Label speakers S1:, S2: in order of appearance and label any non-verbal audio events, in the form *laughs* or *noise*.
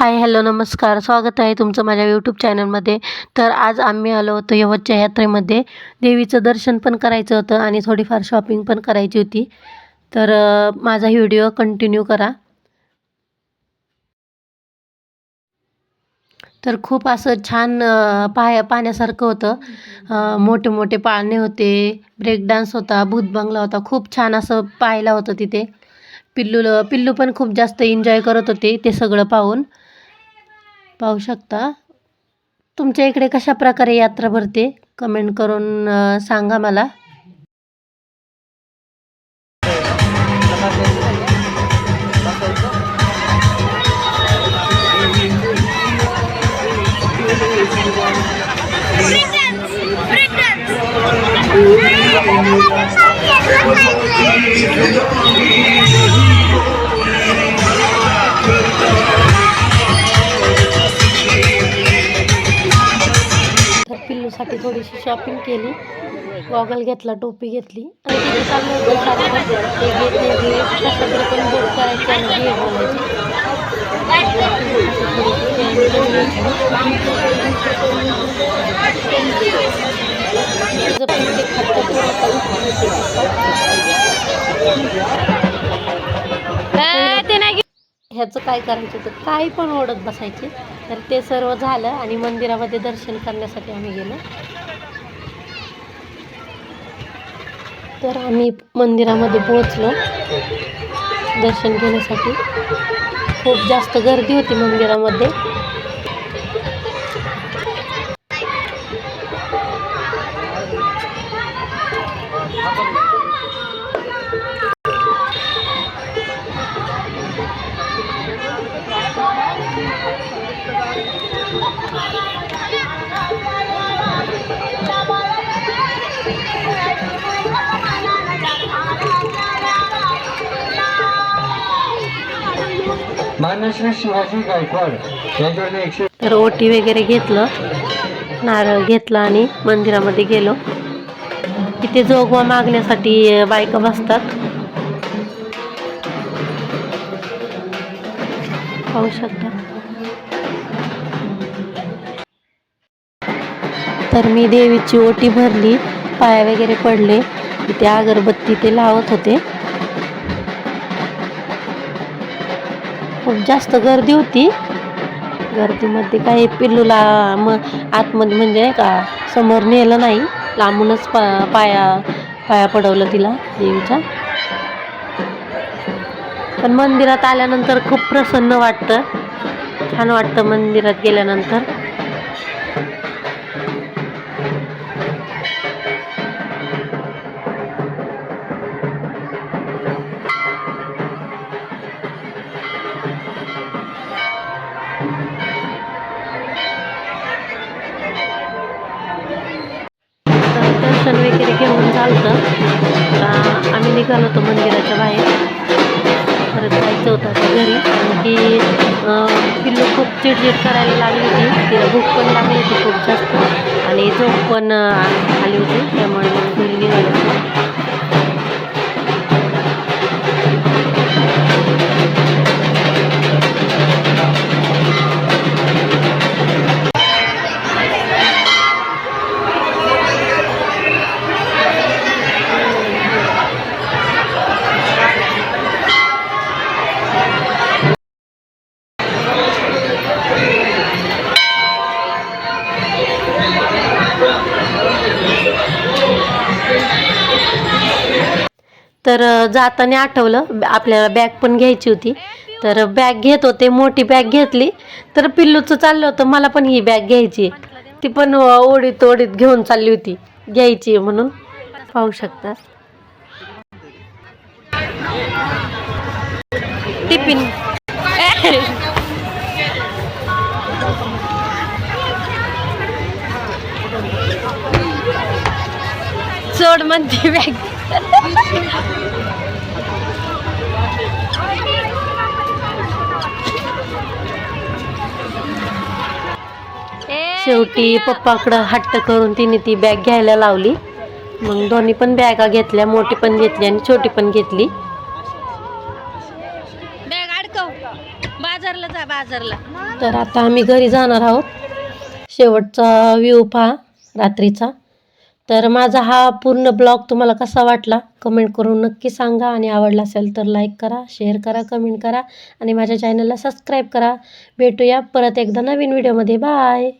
S1: Hi hello नमस्कार. स्वागत आहे तुमचं माझ्या यूट्यूब चॅनलमध्ये तर आज आम्ही आलो होतो यवतच्या यात्रेमध्ये. देवीचं दर्शन पण करायचं होतं आणि थोडीफार शॉपिंग पण करायची होती. तर माझा व्हिडिओ कंटिन्यू करा. तर खूप असं छान अ, पाहण्यासारखं होतं. मोठे मोठे पाळणे होते ब्रेक डान्स होता भूत बंगला होता. खूप छान असं पाहायला होतं तिथे. पिल्लू पिल्लू पण खूप जास्त एन्जॉय करत होते ते सगळं पाहून. पाहू शकता. तुमच्या इकडे कशा प्रकारे यात्रा भरते? कमेंट करून सांगा मला. थोडीशी शॉपिंग केली. गॉगल घेतला टोपी घेतली. आणि तिथे चाललं होतं सारखं पण बोट आणि घे तिचं पण ते खातं ते नाही ह्याचं काय करायचं तर काही पण ओढत बसायचे. तर ते सर्व झालं आणि मंदिरामध्ये दर्शन करण्यासाठी आम्ही गेलो. तर आम्ही मंदिरामध्ये पोहोचलो दर्शन घेण्यासाठी. खूप जास्त गर्दी होती मंदिरामध्ये.
S2: शिवाजी गायकवाड एकशे
S1: तर ओटी वगैरे घेतलं नारळ घेतला आणि मंदिरामध्ये गेलो. तिथे जोगवा मागण्यासाठी बायका बसतात. पाहू शकता. तर मी देवीची ओटी भरली पाया वगैरे पडले तिथे अगरबत्ती ते लावत होते. खूप जास्त गर्दी होती. गर्दीमध्ये काही पिल्लूला मग आतमध्ये म्हणजे का समोर नेलं नाही. लांबूनच पा पाया पाया पडवलं तिला देवीच्या. पण मंदिरात आल्यानंतर खूप प्रसन्न वाटतं. छान वाटतं मंदिरात गेल्यानंतर. दर्शन वगैरे घेऊन चालतं. आम्ही निघालो होतो मंदिराच्या बाहेर. जायचं होतं आता घरी. कारण की पिल्लू खूप चिडचिड करायला लागली होती. तिला भूक पण लागली होती खूप जास्त. आणि झोप पण आली होती. त्यामुळे मग घरी निघालो तर जाताना आठवलं आपल्याला बॅग पण घ्यायची होती. तर बॅग घेत होते मोठी बॅग घेतली. तर पिल्लूचं चाललं होतं मला पण ही बॅग घ्यायची. ती पण ओढीत ओढीत घेऊन चालली होती. घ्यायची म्हणून. पाहू शकता. टिफिन. *laughs* सोड म्हणते बॅग शेवटी पप्पाकडं हट्ट करून तिने ती बॅग घ्यायला लावली. मग दोन्ही पण बॅगा घेतल्या मोठी पण घेतली आणि छोटी पण घेतली.
S3: बॅग अडकव. बाजारला जा
S1: बाजारला. तर आता आम्ही घरी जाणार आहोत. शेवटचा व्ह्यू पहा रात्रीचा. तर माझा हा पूर्ण ब्लॉग तुम्हाला कसा वाटला? कमेंट करून नक्की सांगा. आणि आवडला असेल तर लाईक करा शेअर करा कमेंट करा. आणि माझ्या चॅनलला सबस्क्राईब करा. भेटूया परत एकदा नवीन व्हिडिओमध्ये बाय